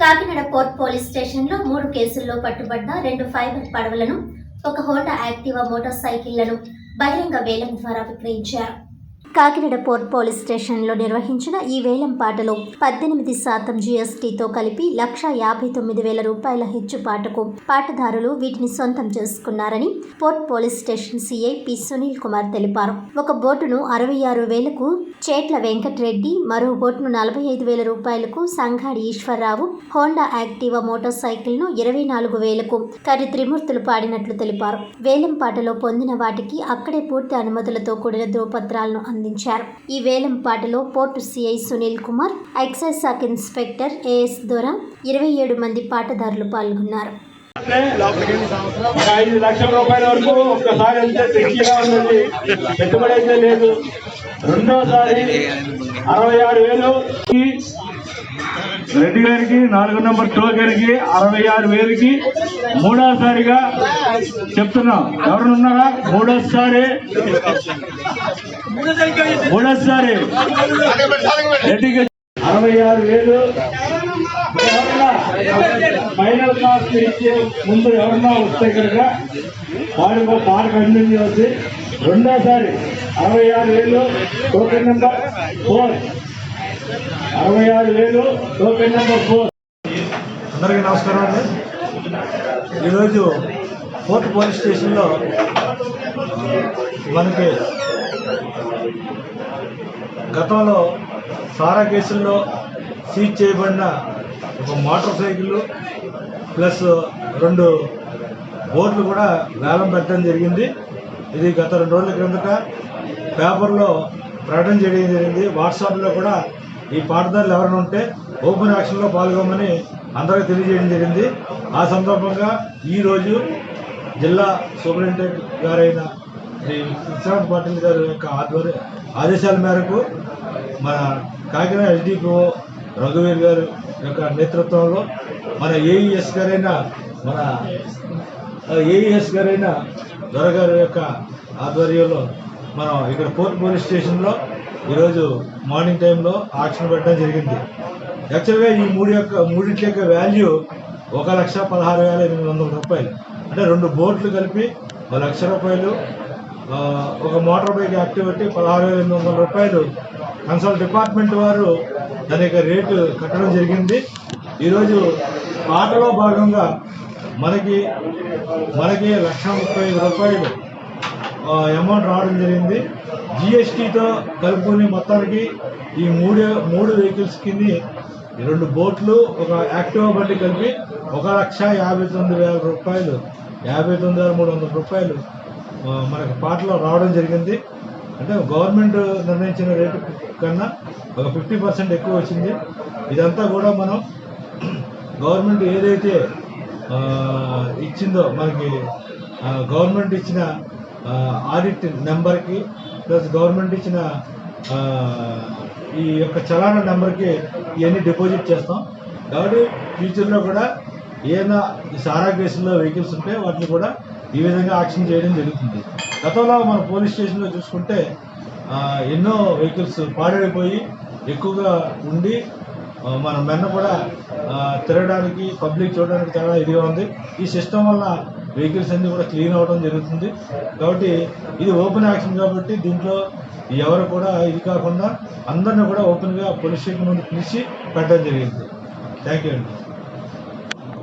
Kakinada port police స్టేషన్లో మూడు కేసుల్లో పట్టుబడ్డ రెండు ఫైబర్ పడవలను ఒక హోండా యాక్టివా మోటార్ సైకిళ్ళను బహిరంగ వేలం ద్వారా విక్రయించారు. కాకినాడ పోర్ట్ పోలీస్ స్టేషన్లో నిర్వహించిన ఈ వేలం పాటలో పద్దెనిమిది శాతం జీఎస్టీతో కలిపి లక్ష యాభై తొమ్మిది వేల రూపాయల హెచ్చుపాటకు పాటదారులు వీటిని సొంతం చేసుకున్నారని port police station CI P Sunil Kumar తెలిపారు. ఒక బోటును అరవై ఆరు వేలకు చేట్ల వెంకటరెడ్డి మరో బోటును నలభై ఐదు వేల రూపాయలకు Sanghadi Eswararao Honda Activa motor సైకిల్ను ఇరవై నాలుగు వేలకు కరి త్రిమూర్తులు పాడినట్లు తెలిపారు. వేలం పాటలో పొందిన వాటికి అక్కడే పూర్తి అనుమతులతో కూడిన ధ్రువపత్రాలను అందించారు ఈ వేలం పాటలో port CI Sunil Kumar excise శాఖ ఇన్స్పెక్టర్ ఏఎస్ దొర ఇరవై ఏడు మంది పాటదారులు పాల్గొన్నారు. ఐదు లక్షల రూపాయల వరకు ఒక్కసారి వెళ్తే తెచ్చిగా ఉన్నది పెట్టుబడి అయితే లేదు. రెండోసారి అరవై ఆరు వేలు. రెడ్డి గారికి నాలుగు నెంబర్ టోకెన్కి అరవై ఆరు వేలకి మూడోసారిగా చెప్తున్నాం. ఎవరున్నారా మూడోసారి. మూడోసారి. రెడ్డికి అరవై ఆరు వేలు. ఫైనల్ కాస్ట్ ఇచ్చే ముందు ఎవరన్నా వస్తే కనుక వాడి పాట కంటిన్యూ చేసి రెండోసారి అరవై ఆరు వేలు. Token number four. అరవై ఆరు వేలు టోకెన్ నెంబర్ ఫోర్. అందరికీ నమస్కారం అండి. ఈరోజు ఫోర్త్ పోలీస్ స్టేషన్లో మనకి గతంలో సారా కేసుల్లో సీజ్ చేయబడిన ఒక మోటార్ సైకిల్ ప్లస్ రెండు బోర్డులు కూడా వేలం పెట్టడం జరిగింది. ఇది గత రెండు రోజుల క్రిందట పేపర్లో ప్రకటన చేయడం జరిగింది. వాట్సాప్లో కూడా ఈ పాటదారులు ఎవరైనా ఉంటే ఓపెన్ యాక్షన్లో పాల్గొమని అందరికీ తెలియజేయడం జరిగింది. ఆ సందర్భంగా ఈరోజు జిల్లా సూపరింటెండెంట్ గారైన శ్రీ విశ్రాంత్ పాటిల్ గారి యొక్క ఆధ్వర్య ఆదేశాల మేరకు మన కాకినాడ ఎస్డిపిఓ రఘువీర్ గారు యొక్క నేతృత్వంలో మన ఏఈఎస్ గారైన మన ఏఈఎస్ గారైన దొరగారి యొక్క ఆధ్వర్యంలో మనం ఇక్కడ పోర్ట్ పోలీస్ స్టేషన్లో ఈరోజు మార్నింగ్ టైంలో ఆక్షన్ పెట్టడం జరిగింది. యాక్చువల్గా ఈ మూడు యొక్క మూడింటి యొక్క వాల్యూ ఒక లక్ష పదహారు వేల ఎనిమిది వందల రూపాయలు. అంటే రెండు బోట్లు కలిపి ఒక లక్ష రూపాయలు ఒక మోటార్ బైక్ యాక్టివిటీ పదహారు వేల ఎనిమిది వందల రూపాయలు. కన్సల్ట్ డిపార్ట్మెంట్ వారు దాని యొక్క రేటు కట్టడం జరిగింది. ఈరోజు ఆటలో భాగంగా మనకి మనకి లక్ష ముప్పై రూపాయలు అమౌంట్ రావడం జరిగింది. జిఎస్టీతో కలుపుకొని మొత్తానికి ఈ మూడు మూడు వెహికల్స్ కింద ఈ రెండు బోట్లు ఒక యాక్టివా బండి కలిపి ఒక లక్ష యాభై తొమ్మిది వేల రూపాయలు యాభై తొమ్మిది వేల మూడు వందల రూపాయలు మనకు మనకి పాటలో రావడం జరిగింది. అంటే గవర్నమెంట్ నిర్ణయించిన రేటు కన్నా ఒక ఫిఫ్టీ పర్సెంట్ ఎక్కువ వచ్చింది. ఇదంతా కూడా మనం గవర్నమెంట్ ఏదైతే ఇచ్చిందో మనకి గవర్నమెంట్ ఇచ్చిన ఆడిట్ నెంబర్కి ప్లస్ గవర్నమెంట్ ఇచ్చిన ఈ యొక్క చలానా నెంబర్కి ఇవన్నీ డిపాజిట్ చేస్తాం. కాబట్టి ఫ్యూచర్లో కూడా ఏదైనా సారా కేసుల్లో వెహికల్స్ ఉంటే వాటిని కూడా ఈ విధంగా యాక్షన్ చేయడం జరుగుతుంది. గతంలో మన పోలీస్ స్టేషన్లో చూసుకుంటే ఎన్నో వెహికల్స్ పాడైపోయి ఎక్కువగా ఉండి మన మెన్న కూడా తిరగడానికి పబ్లిక్ చూడడానికి చాలా ఇదిగా ఉంది. ఈ సిస్టమ్ వల్ల వెహికల్స్ అన్నీ కూడా క్లీన్ అవ్వడం జరుగుతుంది. కాబట్టి ఇది ఓపెన్ యాక్షన్ కాబట్టి దీంట్లో ఎవరు కూడా ఇది కాకుండా అందరిని కూడా ఓపెన్గా పోలీస్ స్టేషన్ ముందు పిలిచి పెట్టడం జరిగింది. థ్యాంక్ యూ అండి.